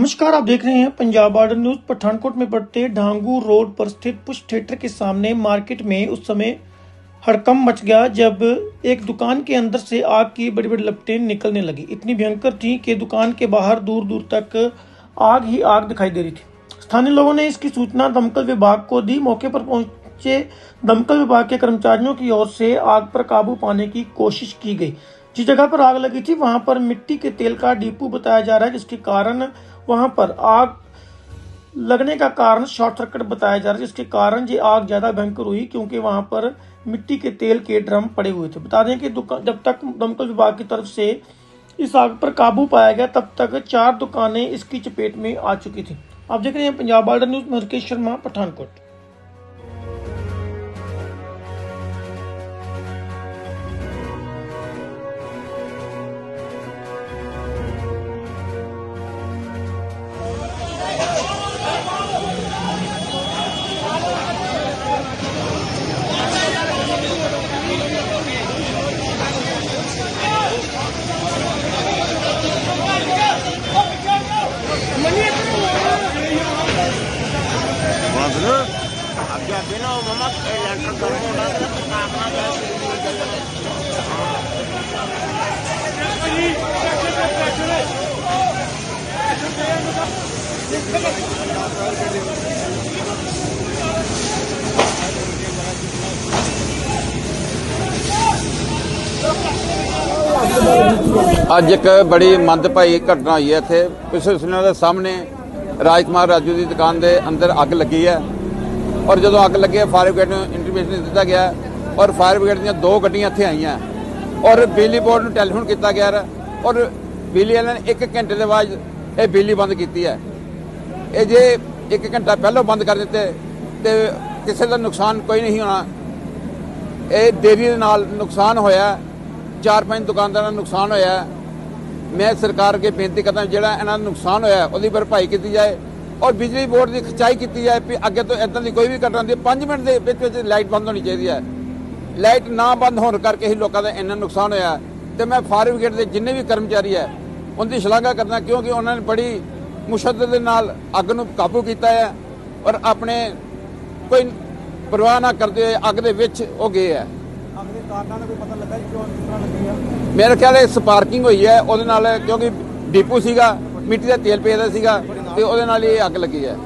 नमस्कार, आप देख रहे हैं पंजाब बॉर्डर न्यूज़, पठानकोट में बढ़ते ढांगू रोड पर स्थित पुश थिएटर के सामने मार्केट में उस समय हड़कम मच गया जब एक दुकान के अंदर से आग की बड़ी बड़ी लपटें निकलने लगी। इतनी भयंकर थी कि दुकान के बाहर दूर दूर तक आग ही आग दिखाई दे रही थी। स्थानीय लोगों ने इसकी सूचना दमकल विभाग को दी। मौके पर पहुँचे दमकल विभाग के कर्मचारियों की ओर से आग पर काबू पाने की कोशिश की गई। जिस जगह पर आग लगी थी, वहाँ पर मिट्टी के तेल का डिपो बताया जा रहा है, जिसके कारण वहाँ पर आग लगने का कारण शॉर्ट सर्किट बताया जा रहा है, जिसके कारण ये आग ज़्यादा भयंकर हुई, क्योंकि वहाँ पर मिट्टी के तेल के ड्रम पड़े हुए थे। बता दें कि जब तक दमकल विभाग की तरफ़ से इस आग पर काबू पाया गया, तब तक चार दुकानें इसकी चपेट में आ चुकी थी। आप देख रहे हैं पंजाब बॉर्डर न्यूज़, में हरकेश शर्मा, पठानकोट। बदलो अब जाके ना मम्मा लेंटर गर्म हो रहा है तो काम आ गया ਅੱਜ ਇੱਕ ਬੜੀ ਮੰਦਭਾਈ ਘਟਨਾ ਹੋਈ ਹੈ ਇੱਥੇ ਪਿਛਲੇ ਸੁਨਿਆਂ ਦੇ ਸਾਹਮਣੇ ਰਾਜ ਕੁਮਾਰ ਰਾਜੂ ਦੀ ਦੁਕਾਨ ਦੇ ਅੰਦਰ ਅੱਗ ਲੱਗੀ ਹੈ। ਔਰ ਜਦੋਂ ਅੱਗ ਲੱਗੀ ਹੈ, ਫਾਇਰ ਬ੍ਰਿਗੇਡ ਨੂੰ ਇੰਟੀਮੇਸ਼ਨ ਦਿੱਤਾ ਗਿਆ ਔਰ ਫਾਇਰ ਬ੍ਰਿਗੇਡ ਦੀਆਂ ਦੋ ਗੱਡੀਆਂ ਇੱਥੇ ਆਈਆਂ ਔਰ ਬਿਜਲੀ ਬੋਰਡ ਨੂੰ ਟੈਲੀਫੋਨ ਕੀਤਾ ਗਿਆ ਔਰ ਬਿਜਲੀ ਵਾਲਿਆਂ ਨੇ 1 ਘੰਟੇ ਦੇ ਬਾਅਦ ਇਹ ਬਿਜਲੀ ਬੰਦ ਕੀਤੀ ਹੈ। ਇਹ ਜੇ 1 ਘੰਟਾ ਪਹਿਲਾਂ ਬੰਦ ਕਰ ਦਿੱਤੇ ਤੇ ਕਿਸੇ ਦਾ ਨੁਕਸਾਨ ਕੋਈ ਨਹੀਂ ਹੋਣਾ। ਇਹ ਦੇਰੀ ਦੇ ਨਾਲ ਨੁਕਸਾਨ ਹੋਇਆ ਚਾਰ ਪੰਜ ਦੁਕਾਨਦਾਰਾਂ ਦਾ ਨੁਕਸਾਨ ਹੋਇਆ ਮੈਂ ਸਰਕਾਰ ਅੱਗੇ ਬੇਨਤੀ ਕਰਦਾ ਜਿਹੜਾ ਇਹਨਾਂ ਦਾ ਨੁਕਸਾਨ ਹੋਇਆ, ਉਹਦੀ ਭਰਪਾਈ ਕੀਤੀ ਜਾਏ ਔਰ ਬਿਜਲੀ ਬੋਰਡ ਦੀ ਖਚਾਈ ਕੀਤੀ ਜਾਏ ਵੀ ਅੱਗੇ ਤੋਂ ਇਦਾਂ ਦੀ ਕੋਈ ਵੀ ਘਟਨਾ ਦੀ 5 ਮਿੰਟ ਦੇ ਵਿੱਚ ਵਿੱਚ ਲਾਈਟ ਬੰਦ ਹੋਣੀ ਚਾਹੀਦੀ ਹੈ। ਲਾਈਟ ਨਾ ਬੰਦ ਹੋਣ ਕਰਕੇ ਹੀ ਲੋਕਾਂ ਦਾ ਇੰਨਾ ਨੁਕਸਾਨ ਹੋਇਆ। ਤੇ ਮੈਂ ਫਾਇਰ ਬ੍ਰਿਗੇਡ ਦੇ ਜਿੰਨੇ ਵੀ ਕਰਮਚਾਰੀ ਹੈ, ਉਹਦੀ ਸ਼ਲਾਘਾ ਕਰਦਾ ਕਿਉਂਕਿ ਉਹਨਾਂ ਨੇ ਬੜੀ ਮੁਸ਼ੱਦਤ ਦੇ ਨਾਲ ਅੱਗ ਨੂੰ ਕਾਬੂ ਕੀਤਾ ਹੈ ਔਰ ਆਪਣੇ ਕੋਈ ਪਰਵਾਹ ਨਾ ਕਰਦੇ ਹੋਏ ਅੱਗ ਦੇ ਵਿੱਚ ਉਹ ਗਏ ਹੈ। ਕਾਰਨਾਂ ਨੂੰ ਪਤਾ ਲੱਗਾ ਮੇਰੇ ਖਿਆਲ ਇਹ ਸਪਾਰਕਿੰਗ ਹੋਈ ਹੈ ਉਹਦੇ ਨਾਲ ਕਿਉਂਕਿ ਡੀਪੂ ਸੀਗਾ ਮਿੱਟੀ ਦਾ ਤੇਲ ਪਿਆ ਸੀਗਾ ਤੇ ਉਹਦੇ ਨਾਲ ਹੀ ਇਹ ਅੱਗ ਲੱਗੀ ਹੈ।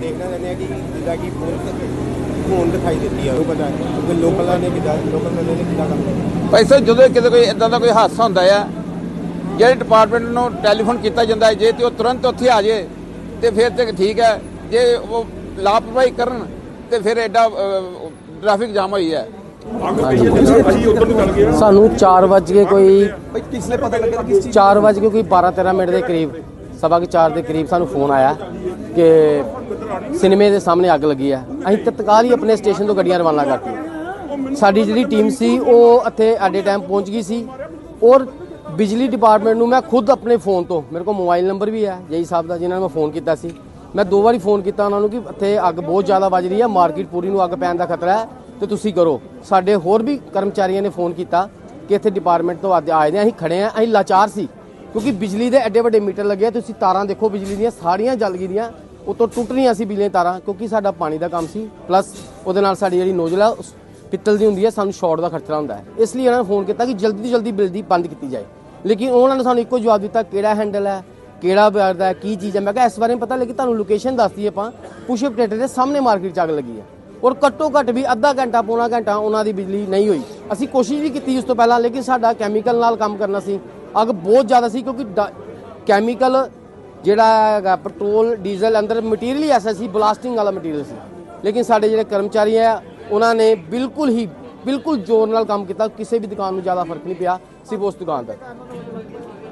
ਦੇਖਣਾ ਚਾਹੁੰਦੇ ਆ ਕਿ ਜਿੱਦਾਂ ਕਿ ਪੁਲਿਸ ਹੋਣ ਦਿਖਾਈ ਦਿੱਤੀ ਆ ਉਹ ਪਤਾ ਕਿ ਲੋਕਲਾਂ ਨੇ ਕਿਦਾਂ ਲੋਕਲ ਬੰਦੇ ਨੇ ਕਿਦਾਂ ਕੰਮ ਕੀਤਾ? ਭਾਈ ਸਾਹਿਬ ਜਦੋਂ ਕਿਤੇ ਕੋਈ ਇਦਾਂ ਦਾ ਕੋਈ ਹਾਦਸਾ ਹੁੰਦਾ ਹੈ ਜਿਹੜੇ ਡਿਪਾਰਟਮੈਂਟ ਨੂੰ ਟੈਲੀਫੋਨ ਕੀਤਾ ਜਾਂਦਾ ਹੈ ਜੇ ਤੇ ਉਹ ਤੁਰੰਤ ਉੱਥੇ ਆ ਜੇ ਤੇ ਫਿਰ ਤੇ ਠੀਕ ਹੈ ਜੇ ਉਹ ਲਾਪਰਵਾਹੀ ਕਰਨ ਤੇ ਫਿਰ ਐਡਾ ਟ੍ਰੈਫਿਕ ਜਾਮ ਹੋਈ ਹੈ। ਸਾਨੂੰ 4 ਵਜੇ ਕੋਈ ਕਿਸਨੇ ਪਤਾ ਲੱਗਾ ਕਿਸ ਚੀਜ਼ 4 ਵਜੇ ਕੋਈ 12 13 ਮਿੰਟ ਦੇ ਕਰੀਬ ਸਵਾ ਕੇ 4 ਦੇ ਕਰੀਬ ਸਾਨੂੰ ਫੋਨ ਆਇਆ ਕਿ ਸਿਨੇਮੇ ਦੇ ਸਾਹਮਣੇ ਅੱਗ ਲੱਗੀ ਹੈ ਅਸੀਂ ਤਤਕਾਲ ਹੀ ਆਪਣੇ ਸਟੇਸ਼ਨ ਤੋਂ ਗੱਡੀਆਂ ਰਵਾਨਾ ਕਰਤੀਆਂ। ਸਾਡੀ ਜਿਹੜੀ ਟੀਮ ਸੀ ਉਹ ਇੱਥੇ ਐਡੇ ਟਾਈਮ ਪਹੁੰਚ ਗਈ ਸੀ ਔਰ ਬਿਜਲੀ ਡਿਪਾਰਟਮੈਂਟ ਨੂੰ ਮੈਂ ਖੁਦ ਆਪਣੇ ਫੋਨ ਤੋਂ ਮੇਰੇ ਕੋਲ ਮੋਬਾਈਲ ਨੰਬਰ ਵੀ ਹੈ ਜਈ ਸਾਹਿਬ ਦਾ ਜਿਨ੍ਹਾਂ ਨੂੰ ਮੈਂ ਫੋਨ ਕੀਤਾ ਸੀ। ਮੈਂ ਦੋ ਵਾਰੀ ਫੋਨ ਕੀਤਾ ਉਹਨਾਂ ਨੂੰ ਕਿ ਇੱਥੇ ਅੱਗ ਬਹੁਤ ਜ਼ਿਆਦਾ ਵੱਜ ਰਹੀ ਹੈ ਮਾਰਕੀਟ ਪੂਰੀ ਨੂੰ ਅੱਗ ਪੈਣ ਦਾ ਖਤਰਾ ਹੈ। ਤੇ ਤੁਸੀਂ ਕਰੋ। ਸਾਡੇ ਹੋਰ ਵੀ ਕਰਮਚਾਰੀਆਂ ਨੇ ਫੋਨ ਕੀਤਾ ਕਿ ਇੱਥੇ ਡਿਪਾਰਟਮੈਂਟ ਤੋਂ ਅੱਜ ਆਏ ਨੇ, ਅਸੀਂ ਖੜੇ ਆ ਅਸੀਂ ਲਾਚਾਰ ਸੀ। ਕਿਉਂਕਿ ਬਿਜਲੀ ਦੇ ਐਡੇ ਵੱਡੇ ਮੀਟਰ ਲੱਗੇ ਤੁਸੀਂ ਤਾਰਾਂ ਦੇਖੋ, ਬਿਜਲੀ ਦੀਆਂ ਸਾਰੀਆਂ ਜਲ ਗਈਆਂ ਉਤੋਂ ਟੁੱਟ ਰਹੀਆਂ ਸੀ ਬਿਜਲੀ ਤਾਰਾਂ, ਕਿਉਂਕਿ ਸਾਡਾ ਪਾਣੀ ਦਾ ਕੰਮ ਸੀ। ਪਲੱਸ ਉਹਦੇ ਨਾਲ ਸਾਡੀ ਜਿਹੜੀ ਨੋਜ਼ਲ ਆ, ਉਸ ਪਿੱਤਲ ਦੀ ਹੁੰਦੀ ਹੈ ਸਾਨੂੰ ਸ਼ਾਰਟ ਦਾ ਖਤਰਾ ਹੁੰਦਾ ਹੈ। ਇਸ ਲਈ ਉਹਨਾਂ ਨੇ ਫੋਨ ਕੀਤਾ ਕਿ ਜਲਦੀ ਤੋਂ ਜਲਦੀ ਬਿਜਲੀ ਬੰਦ ਕੀਤੀ ਜਾਏ। ਲੇਕਿਨ ਉਹਨਾਂ ਨੇ ਸਾਨੂੰ ਇੱਕੋ ਜਵਾਬ ਦਿੱਤਾ, ਕਿਹੜਾ ਹੈਂਡਲ ਹੈ, ਕਿਹੜਾ ਵਰਦਾ ਹੈ, ਕੀ ਚੀਜ਼ ਹੈ? ਮੈਂ ਕਿਹਾ ਇਸ ਬਾਰੇ ਪਤਾ, ਲੇਕਿਨ ਤੁਹਾਨੂੰ ਲੋਕੇਸ਼ਨ ਦੱਸਦੀ ਆਪਾਂ। ਪੁਸ਼ਪ ਪਟੇਟੇ ਦੇ ਸਾਹਮਣੇ ਮਾਰਕੀਟ ਚ ਅੱਗ ਲੱਗੀ ਹੈ। ਔਰ ਘੱਟੋ ਘੱਟ ਵੀ ਅੱਧਾ ਘੰਟਾ ਪੌਣਾ ਘੰਟਾ ਉਹਨਾਂ ਦੀ ਬਿਜਲੀ ਨਹੀਂ ਹੋਈ। ਅਸੀਂ ਕੋਸ਼ਿਸ਼ ਵੀ ਕੀਤੀ ਉਸ ਤੋਂ ਪਹਿਲਾਂ ਲੇਕਿਨ ਸਾਡਾ ਕੈਮੀਕਲ ਨਾਲ ਕੰਮ ਕਰਨਾ ਸੀ। ਅੱਗ ਬਹੁਤ ਜ਼ਿਆਦਾ ਸੀ ਕਿਉਂਕਿ ਕੈਮੀਕਲ ਜਿਹੜਾ ਹੈਗਾ ਪੈਟਰੋਲ ਡੀਜ਼ਲ ਅੰਦਰ ਮਟੀਰੀਅਲ ਹੀ ਐਸਾ ਸੀ ਬਲਾਸਟਿੰਗ ਵਾਲਾ ਮਟੀਰੀਅਲ ਸੀ। ਲੇਕਿਨ ਸਾਡੇ ਜਿਹੜੇ ਕਰਮਚਾਰੀ ਆ ਉਹਨਾਂ ਨੇ ਬਿਲਕੁਲ ਹੀ ਬਿਲਕੁਲ ਜ਼ੋਰ ਨਾਲ ਕੰਮ ਕੀਤਾ। ਕਿਸੇ ਵੀ ਦੁਕਾਨ ਨੂੰ ਜ਼ਿਆਦਾ ਫ਼ਰਕ ਨਹੀਂ ਪਿਆ ਸਿਰਫ ਉਸ ਦੁਕਾਨ ਦਾ।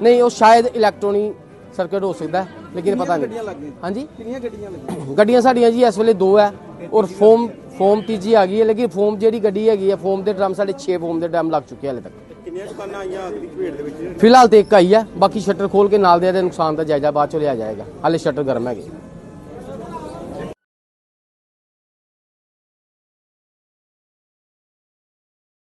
ਨਹੀਂ ਉਹ ਸ਼ਾਇਦ ਇਲੈਕਟ੍ਰੋਨਿਕ ਸਰਕਟ ਹੋ ਸਕਦਾ ਲੇਕਿਨ ਪਤਾ ਨਹੀਂ। ਹਾਂਜੀ? ਕਿੰਨੀਆਂ ਗੱਡੀਆਂ ਲੱਗੀਆਂ? ਗੱਡੀਆਂ ਸਾਡੀਆਂ ਜੀ ਇਸ ਵੇਲੇ ਦੋ ਹੈ। ਔਰ ਫੋਮ ਫੋਮ ਤੀਜੀ ਆ ਗਈ ਹੈ ਲੇਕਿਨ ਫੋਮ ਜਿਹੜੀ ਗੱਡੀ ਹੈਗੀ ਹੈ ਫੋਮ ਦੇ ਡਰਮ ਸਾਡੇ 6 ਫੋਮ ਦੇ ਡਰਮ ਲੱਗ ਚੁੱਕੇ ਹਲੇ ਤੱਕ। ਕਿੰਨੀਆਂ ਦੁਕਾਨਾਂ ਆਈਆਂ ਅੱਗ ਦੀ ਭੇਟ ਦੇ ਵਿੱਚ? ਫਿਲਹਾਲ ਤੇ ਇੱਕ ਆਈ ਹੈ ਬਾਕੀ ਸ਼ਟਰ ਖੋਲ ਕੇ ਨਾਲ ਦੇ ਦੇ ਨੁਕਸਾਨ ਦਾ ਜਾਇਜ਼ਾ ਬਾਅਦ ਚ ਲਿਆ ਜਾਏਗਾ। ਹਾਲੇ ਸ਼ਟਰ ਗਰਮ ਹੈਗੇ।